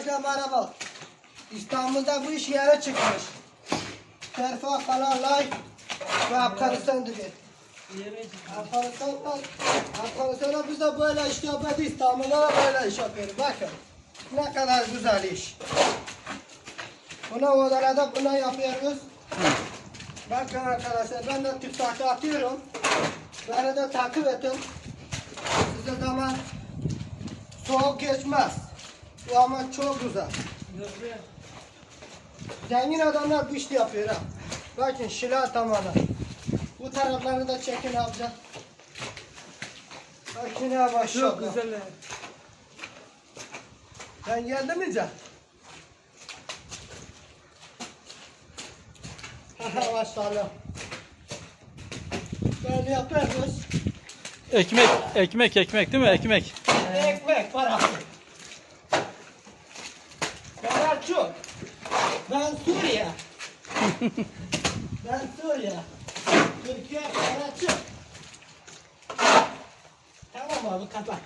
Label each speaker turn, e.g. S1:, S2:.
S1: Arkadaşlar merhaba. İstanbul'da bu iş yere çıkmış. Terfa like ve Afganistan dedi. Afganistan'da Afganistan'da biz de böyle iş yapıyoruz. İstanbul'da da böyle iş yapıyoruz. Bakın ne kadar güzel iş. Buna odalarda bunu yapıyoruz. Bakın arkadaşlar ben de TikTok'ta atıyorum. Beni de takip edin. Size zaman soğuk geçmez. Bu ama çok güzel. Zengin adamlar bu işi yapıyor ha. Bakın şila tamamen. Bu taraflarını da çekin amca. Bakın ya maşallah.
S2: Çok güzel.
S1: Sen geldin mi Can? Maşallah. Böyle yapıyoruz.
S3: Ekmek, ekmek, ekmek değil mi? Ekmek.
S1: Ekmek. Para çok. Ben Suriye. ben Suriye. Türkiye para çok. Tamam abi kapat.